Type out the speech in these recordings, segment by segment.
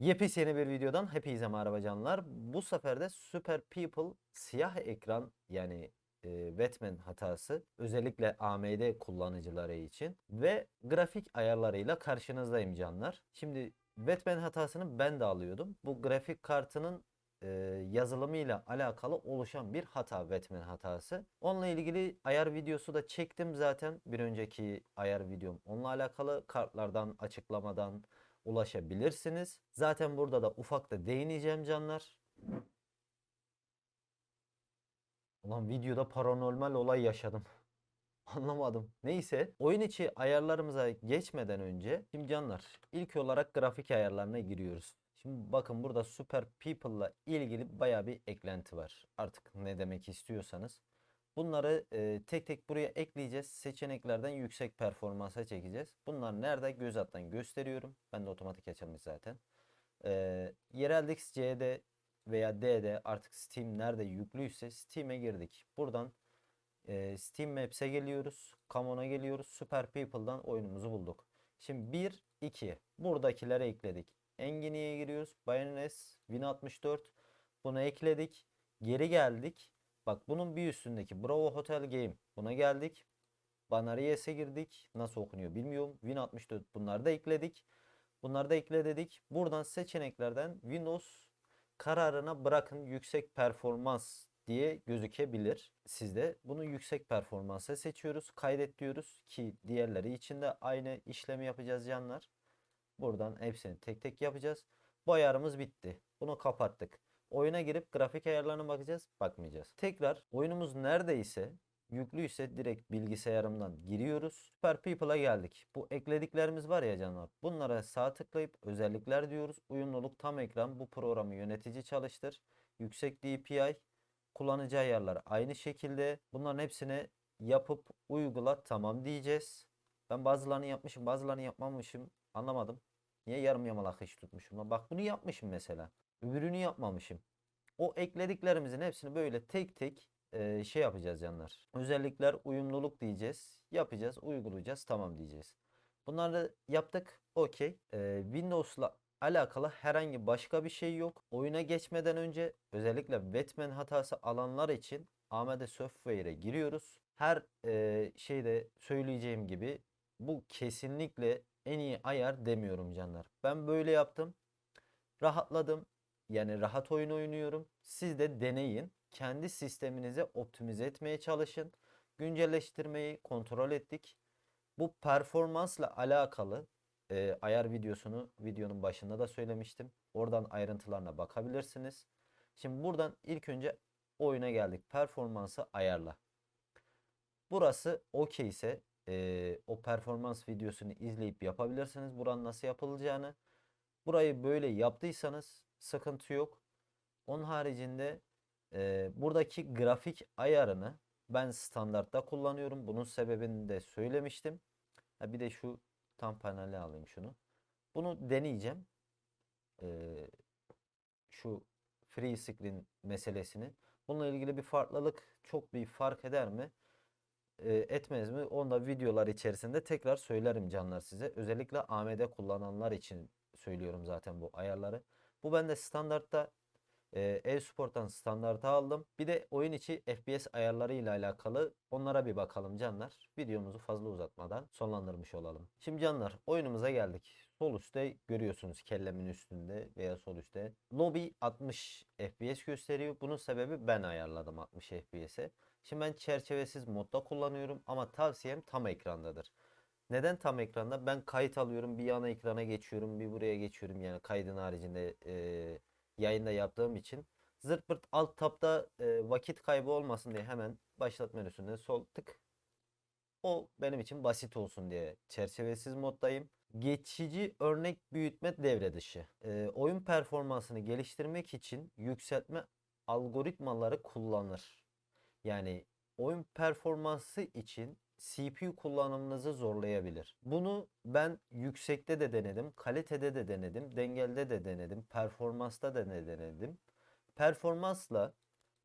Yepyeni bir videodan hepinize merhaba canlar. Bu sefer de Super People siyah ekran yani e, Batman hatası özellikle AMD kullanıcıları için ve grafik ayarlarıyla karşınızdayım canlar. Şimdi Batman hatasını ben de alıyordum. Bu grafik kartının e, yazılımıyla alakalı oluşan bir hata Batman hatası. Onunla ilgili ayar videosu da çektim zaten. Bir önceki ayar videom onunla alakalı kartlardan açıklamadan ulaşabilirsiniz. Zaten burada da ufak da değineceğim canlar. Ulan videoda paranormal olay yaşadım. Anlamadım. Neyse oyun içi ayarlarımıza geçmeden önce şimdi canlar ilk olarak grafik ayarlarına giriyoruz. Şimdi bakın burada Super People'la ilgili baya bir eklenti var. Artık ne demek istiyorsanız. Bunları e, tek tek buraya ekleyeceğiz. Seçeneklerden yüksek performansa çekeceğiz. Bunlar nerede? Göz alttan gösteriyorum. Ben de otomatik açılmış zaten. E, Yereldex C'de veya D'de artık Steam nerede yüklüyse Steam'e girdik. Buradan e, Steam Maps'e geliyoruz. Common'a geliyoruz. Super People'dan oyunumuzu bulduk. Şimdi 1, 2 buradakilere ekledik. Engini'ye giriyoruz. Bayoness, Win64 bunu ekledik. Geri geldik. Bak bunun bir üstündeki Bravo Hotel Game. Buna geldik. Banaries'e girdik. Nasıl okunuyor bilmiyorum. Win64 bunları da ekledik. Bunları da ekle dedik. Buradan seçeneklerden Windows kararına bırakın yüksek performans diye gözükebilir sizde. Bunu yüksek performansa seçiyoruz. Kaydet diyoruz ki diğerleri için de aynı işlemi yapacağız canlar. Buradan hepsini tek tek yapacağız. Bu ayarımız bitti. Bunu kapattık. Oyuna girip grafik ayarlarına bakacağız. Bakmayacağız. Tekrar oyunumuz neredeyse yüklüyse direkt bilgisayarımdan giriyoruz. Super People'a geldik. Bu eklediklerimiz var ya canlar. Bunlara sağ tıklayıp özellikler diyoruz. Uyumluluk tam ekran. Bu programı yönetici çalıştır. Yüksek DPI. Kullanıcı ayarları aynı şekilde. Bunların hepsini yapıp uygula tamam diyeceğiz. Ben bazılarını yapmışım bazılarını yapmamışım. Anlamadım. Niye yarım yamalak iş tutmuşum? Bak bunu yapmışım mesela. Öbürünü yapmamışım. O eklediklerimizin hepsini böyle tek tek e, şey yapacağız canlar. Özellikler uyumluluk diyeceğiz. Yapacağız, uygulayacağız, tamam diyeceğiz. Bunları yaptık. Okey. E, Windows'la alakalı herhangi başka bir şey yok. Oyuna geçmeden önce özellikle Batman hatası alanlar için AMD Software'e giriyoruz. Her e, şeyde söyleyeceğim gibi bu kesinlikle en iyi ayar demiyorum canlar. Ben böyle yaptım. Rahatladım. Yani rahat oyun oynuyorum. Siz de deneyin. Kendi sisteminize optimize etmeye çalışın. Güncelleştirmeyi kontrol ettik. Bu performansla alakalı e, ayar videosunu videonun başında da söylemiştim. Oradan ayrıntılarına bakabilirsiniz. Şimdi buradan ilk önce oyuna geldik. Performansı ayarla. Burası okey ise e, o performans videosunu izleyip yapabilirsiniz. Buranın nasıl yapılacağını. Burayı böyle yaptıysanız sıkıntı yok. Onun haricinde e, buradaki grafik ayarını ben standartta kullanıyorum. Bunun sebebini de söylemiştim. Ha, bir de şu tam paneli alayım şunu. Bunu deneyeceğim. E, şu free screen meselesini. Bununla ilgili bir farklılık çok bir fark eder mi? E, etmez mi? Onu da videolar içerisinde tekrar söylerim canlar size. Özellikle AMD kullananlar için söylüyorum zaten bu ayarları. Bu bende standartta e, e-sporttan standarta aldım. Bir de oyun içi FPS ayarları ile alakalı onlara bir bakalım canlar. Videomuzu fazla uzatmadan sonlandırmış olalım. Şimdi canlar oyunumuza geldik. Sol üstte görüyorsunuz kellemin üstünde veya sol üstte. Lobby 60 FPS gösteriyor. Bunun sebebi ben ayarladım 60 FPS'e. Şimdi ben çerçevesiz modda kullanıyorum ama tavsiyem tam ekrandadır. Neden tam ekranda? Ben kayıt alıyorum, bir yana ekrana geçiyorum, bir buraya geçiyorum. Yani kaydın haricinde e, yayında yaptığım için. Zırt pırt alt tabda e, vakit kaybı olmasın diye hemen başlat menüsünden sol tık. O benim için basit olsun diye çerçevesiz moddayım. Geçici örnek büyütme devre dışı. E, oyun performansını geliştirmek için yükseltme algoritmaları kullanır. Yani oyun performansı için CPU kullanımınızı zorlayabilir. Bunu ben yüksekte de denedim, kalitede de denedim, dengelde de denedim, performansta da de denedim. Performansla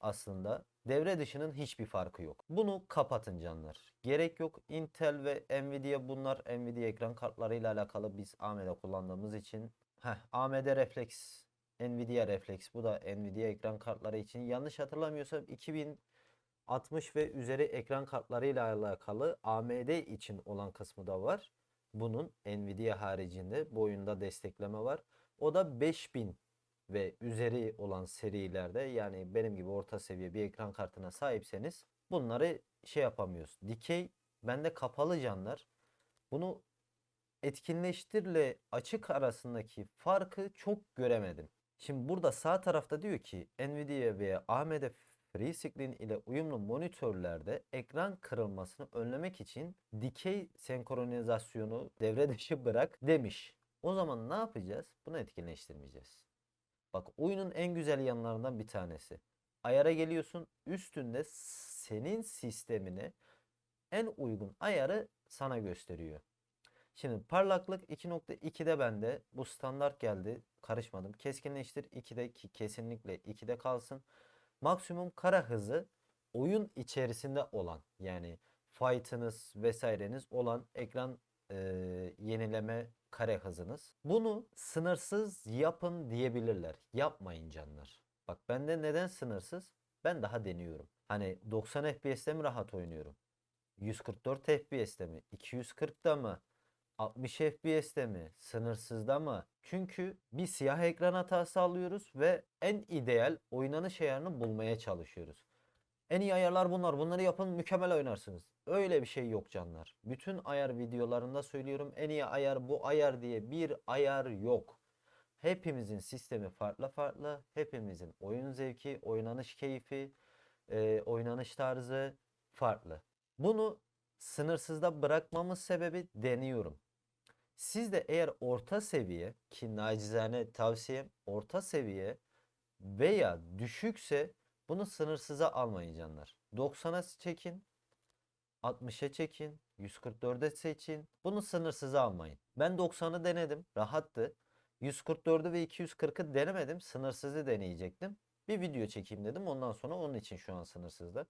aslında devre dışının hiçbir farkı yok. Bunu kapatın canlar. Gerek yok. Intel ve Nvidia bunlar Nvidia ekran kartlarıyla alakalı biz AMD kullandığımız için Heh, AMD Reflex, Nvidia Reflex. Bu da Nvidia ekran kartları için. Yanlış hatırlamıyorsam 2060 ve üzeri ekran kartlarıyla alakalı AMD için olan kısmı da var. Bunun Nvidia haricinde bu oyunda destekleme var. O da 5000 ve üzeri olan serilerde yani benim gibi orta seviye bir ekran kartına sahipseniz bunları şey yapamıyoruz. Dikey bende kapalı canlar. Bunu etkinleştirle açık arasındaki farkı çok göremedim. Şimdi burada sağ tarafta diyor ki Nvidia ve AMD FreeScreen ile uyumlu monitörlerde ekran kırılmasını önlemek için dikey senkronizasyonu devre dışı bırak demiş. O zaman ne yapacağız? Bunu etkinleştirmeyeceğiz. Bak oyunun en güzel yanlarından bir tanesi. Ayara geliyorsun üstünde senin sistemine en uygun ayarı sana gösteriyor. Şimdi parlaklık 2.2'de bende bu standart geldi. Karışmadım. Keskinleştir 2'de ki kesinlikle 2'de kalsın. Maksimum kara hızı oyun içerisinde olan yani fight'ınız vesaireniz olan ekran e, yenileme kare hızınız. Bunu sınırsız yapın diyebilirler. Yapmayın canlar. Bak bende neden sınırsız? Ben daha deniyorum. Hani 90 FPS'te mi rahat oynuyorum? 144 FPS'te mi? 240'da mı? 60 FPS'te mi? Sınırsızda mı? Çünkü bir siyah ekran hatası alıyoruz ve en ideal oynanış ayarını bulmaya çalışıyoruz. En iyi ayarlar bunlar. Bunları yapın mükemmel oynarsınız. Öyle bir şey yok canlar. Bütün ayar videolarında söylüyorum. En iyi ayar bu ayar diye bir ayar yok. Hepimizin sistemi farklı farklı. Hepimizin oyun zevki, oynanış keyfi, e, oynanış tarzı farklı. Bunu sınırsızda bırakmamız sebebi deniyorum. Siz de eğer orta seviye ki nacizane tavsiyem orta seviye veya düşükse bunu sınırsıza almayın canlar. 90'a çekin, 60'a çekin, 144'e seçin. Bunu sınırsıza almayın. Ben 90'ı denedim, rahattı. 144'ü ve 240'ı denemedim, sınırsızı deneyecektim. Bir video çekeyim dedim. Ondan sonra onun için şu an sınırsızda.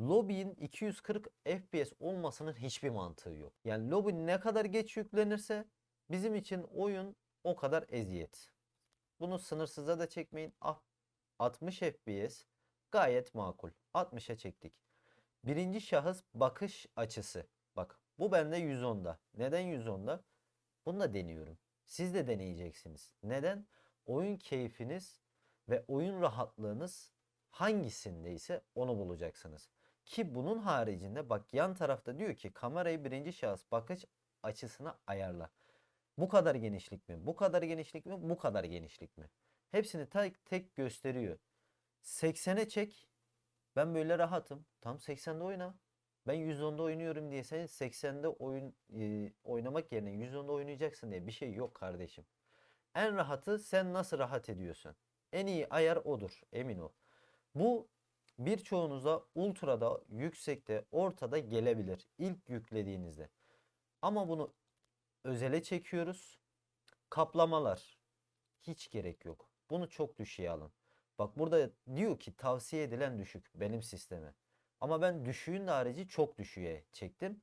Lobby'in 240 FPS olmasının hiçbir mantığı yok. Yani lobby ne kadar geç yüklenirse bizim için oyun o kadar eziyet. Bunu sınırsıza da çekmeyin. Ah 60 FPS gayet makul. 60'a çektik. Birinci şahıs bakış açısı. Bak bu bende 110'da. Neden 110'da? Bunu da deniyorum. Siz de deneyeceksiniz. Neden? Oyun keyfiniz ve oyun rahatlığınız hangisindeyse onu bulacaksınız. Ki bunun haricinde bak yan tarafta diyor ki kamerayı birinci şahıs bakış açısına ayarla. Bu kadar genişlik mi? Bu kadar genişlik mi? Bu kadar genişlik mi? Hepsini tek tek gösteriyor. 80'e çek. Ben böyle rahatım. Tam 80'de oyna. Ben 110'da oynuyorum diye sen 80'de oyun e, oynamak yerine 110'da oynayacaksın diye bir şey yok kardeşim. En rahatı sen nasıl rahat ediyorsun? En iyi ayar odur. Emin ol. Bu birçoğunuza ultrada, yüksekte, ortada gelebilir ilk yüklediğinizde. Ama bunu özele çekiyoruz. Kaplamalar hiç gerek yok. Bunu çok düşüğe alın. Bak burada diyor ki tavsiye edilen düşük benim sisteme. Ama ben düşüğün harici çok düşüğe çektim.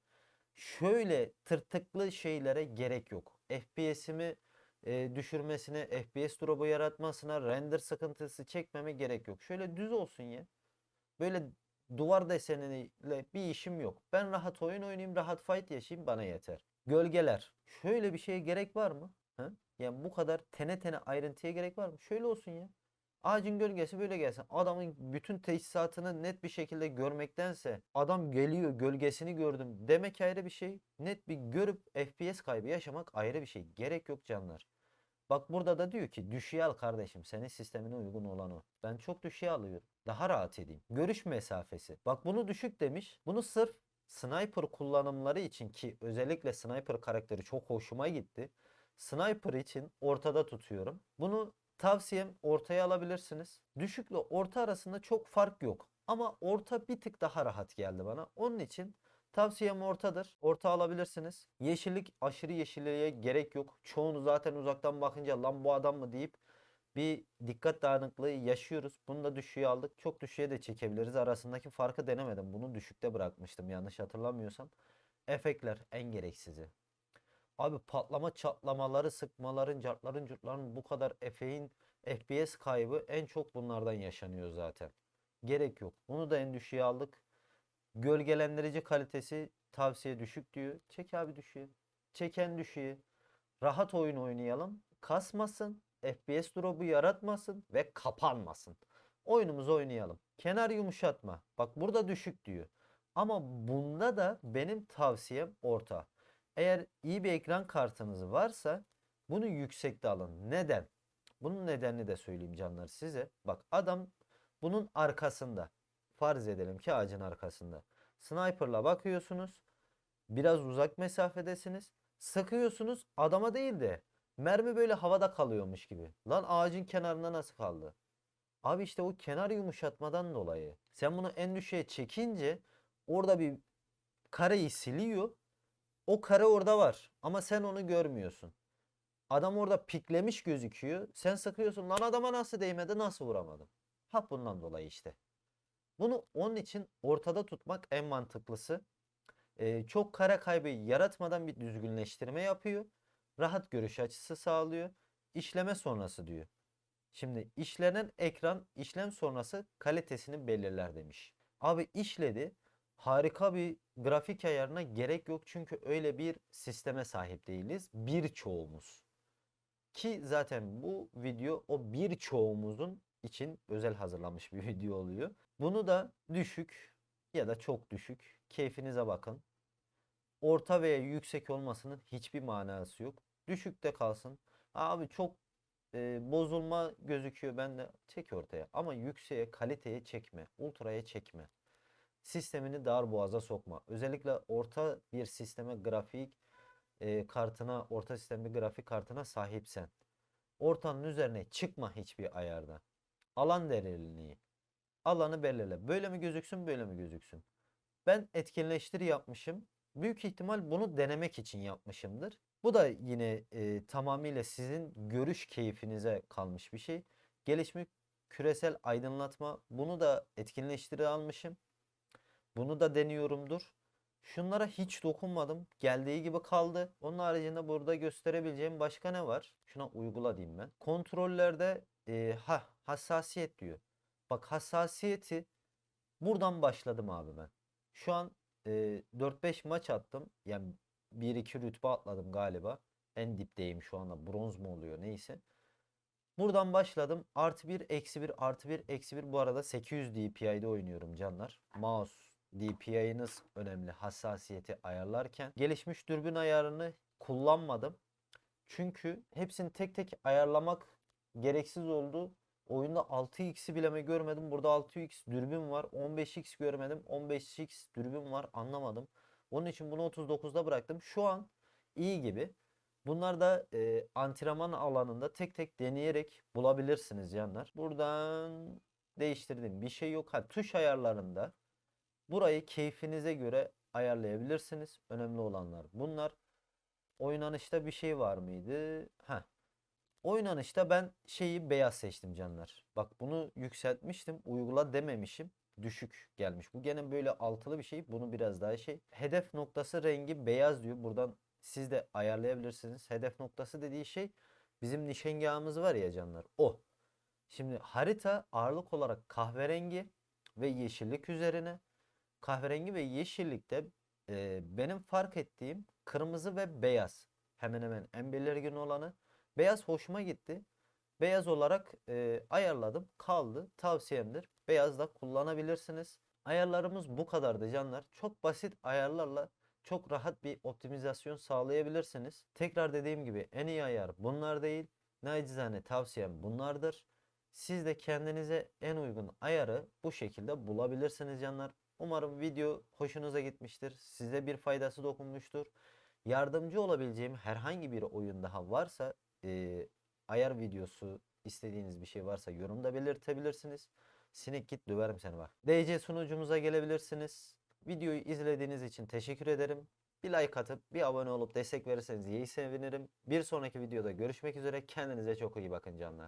Şöyle tırtıklı şeylere gerek yok. FPS'imi e, düşürmesine, FPS drop'u yaratmasına, render sıkıntısı çekmeme gerek yok. Şöyle düz olsun ya. Böyle duvar deseniyle bir işim yok. Ben rahat oyun oynayayım, rahat fight yaşayayım bana yeter. Gölgeler. Şöyle bir şeye gerek var mı? Ha? Yani bu kadar tene tene ayrıntıya gerek var mı? Şöyle olsun ya. Ağacın gölgesi böyle gelsin. Adamın bütün teçhizatını net bir şekilde görmektense adam geliyor gölgesini gördüm demek ayrı bir şey. Net bir görüp FPS kaybı yaşamak ayrı bir şey. Gerek yok canlar. Bak burada da diyor ki düşüğe al kardeşim. Senin sistemine uygun olan o. Ben çok düşüğe alıyorum. Daha rahat edeyim. Görüş mesafesi. Bak bunu düşük demiş. Bunu sırf sniper kullanımları için ki özellikle sniper karakteri çok hoşuma gitti. Sniper için ortada tutuyorum. Bunu tavsiyem ortaya alabilirsiniz. Düşükle orta arasında çok fark yok. Ama orta bir tık daha rahat geldi bana. Onun için Tavsiyem ortadır. Orta alabilirsiniz. Yeşillik aşırı yeşilliğe gerek yok. Çoğunu zaten uzaktan bakınca lan bu adam mı deyip bir dikkat dağınıklığı yaşıyoruz. Bunu da düşüğe aldık. Çok düşüğe de çekebiliriz. Arasındaki farkı denemedim. Bunu düşükte bırakmıştım yanlış hatırlamıyorsam. Efektler en gereksizi. Abi patlama çatlamaları, sıkmaların, cartların, curtların bu kadar efeğin FPS kaybı en çok bunlardan yaşanıyor zaten. Gerek yok. Bunu da en düşüğe aldık. Gölgelendirici kalitesi tavsiye düşük diyor. Çek abi düşüğü. Çeken düşüğü. Rahat oyun oynayalım. Kasmasın. FPS drop'u yaratmasın ve kapanmasın. Oyunumuzu oynayalım. Kenar yumuşatma. Bak burada düşük diyor. Ama bunda da benim tavsiyem orta. Eğer iyi bir ekran kartınız varsa bunu yüksekte alın. Neden? Bunun nedenini de söyleyeyim canlar size. Bak adam bunun arkasında. Farz edelim ki ağacın arkasında. Sniper'la bakıyorsunuz. Biraz uzak mesafedesiniz. Sıkıyorsunuz adama değil de mermi böyle havada kalıyormuş gibi. Lan ağacın kenarında nasıl kaldı? Abi işte o kenar yumuşatmadan dolayı. Sen bunu en düşüğe çekince orada bir kareyi siliyor. O kare orada var ama sen onu görmüyorsun. Adam orada piklemiş gözüküyor. Sen sıkıyorsun lan adama nasıl değmedi nasıl vuramadım. Ha bundan dolayı işte. Bunu onun için ortada tutmak en mantıklısı. Ee, çok kare kaybı yaratmadan bir düzgünleştirme yapıyor. Rahat görüş açısı sağlıyor. İşleme sonrası diyor. Şimdi işlenen ekran işlem sonrası kalitesini belirler demiş. Abi işledi. Harika bir grafik ayarına gerek yok çünkü öyle bir sisteme sahip değiliz birçoğumuz. Ki zaten bu video o birçoğumuzun için özel hazırlanmış bir video oluyor. Bunu da düşük ya da çok düşük keyfinize bakın. Orta veya yüksek olmasının hiçbir manası yok. Düşükte kalsın. Abi çok e, bozulma gözüküyor bende. Çek ortaya. Ama yükseğe, kaliteye çekme. Ultraya çekme. Sistemini dar boğaza sokma. Özellikle orta bir sisteme grafik e, kartına, orta sistem bir grafik kartına sahipsen. Ortanın üzerine çıkma hiçbir ayarda. Alan derinliği. Alanı belirle. Böyle mi gözüksün, böyle mi gözüksün? Ben etkinleştir yapmışım. Büyük ihtimal bunu denemek için yapmışımdır. Bu da yine e, tamamıyla sizin görüş keyfinize kalmış bir şey. Gelişmiş küresel aydınlatma bunu da etkinleştiri almışım. Bunu da deniyorumdur. Şunlara hiç dokunmadım. Geldiği gibi kaldı. Onun haricinde burada gösterebileceğim başka ne var? Şuna uygula diyeyim ben. Kontrollerde e, ha hassasiyet diyor. Bak hassasiyeti buradan başladım abi ben. Şu an e, 4-5 maç attım. Yani 1-2 rütbe atladım galiba. En dipteyim şu anda. Bronz mu oluyor neyse. Buradan başladım. Artı 1, eksi 1, artı 1, eksi 1. Bu arada 800 DPI'de oynuyorum canlar. Mouse DPI'niz önemli hassasiyeti ayarlarken. Gelişmiş dürbün ayarını kullanmadım. Çünkü hepsini tek tek ayarlamak gereksiz oldu. Oyunda 6x'i bileme görmedim. Burada 6x dürbün var. 15x görmedim. 15x dürbün var. Anlamadım. Onun için bunu 39'da bıraktım. Şu an iyi gibi. Bunlar da e, antrenman alanında tek tek deneyerek bulabilirsiniz canlar. Buradan değiştirdim. Bir şey yok. Ha, tuş ayarlarında burayı keyfinize göre ayarlayabilirsiniz. Önemli olanlar bunlar. Oynanışta bir şey var mıydı? Ha. Oynanışta ben şeyi beyaz seçtim canlar. Bak bunu yükseltmiştim. Uygula dememişim. Düşük gelmiş. Bu gene böyle altılı bir şey. Bunu biraz daha şey. Hedef noktası rengi beyaz diyor. Buradan siz de ayarlayabilirsiniz. Hedef noktası dediği şey bizim nişangahımız var ya canlar. O. Şimdi harita ağırlık olarak kahverengi ve yeşillik üzerine. Kahverengi ve yeşillikte e, benim fark ettiğim kırmızı ve beyaz. Hemen hemen en belirgin olanı. Beyaz hoşuma gitti. Beyaz olarak e, ayarladım. Kaldı. Tavsiyemdir. Beyaz da kullanabilirsiniz. Ayarlarımız bu kadardı canlar. Çok basit ayarlarla çok rahat bir optimizasyon sağlayabilirsiniz. Tekrar dediğim gibi en iyi ayar bunlar değil. Nacizane tavsiyem bunlardır. Siz de kendinize en uygun ayarı bu şekilde bulabilirsiniz canlar. Umarım video hoşunuza gitmiştir. Size bir faydası dokunmuştur. Yardımcı olabileceğim herhangi bir oyun daha varsa e, ayar videosu istediğiniz bir şey varsa yorumda belirtebilirsiniz. Sinek git döverim seni bak. DC sunucumuza gelebilirsiniz. Videoyu izlediğiniz için teşekkür ederim. Bir like atıp bir abone olup destek verirseniz iyi sevinirim. Bir sonraki videoda görüşmek üzere. Kendinize çok iyi bakın canlar.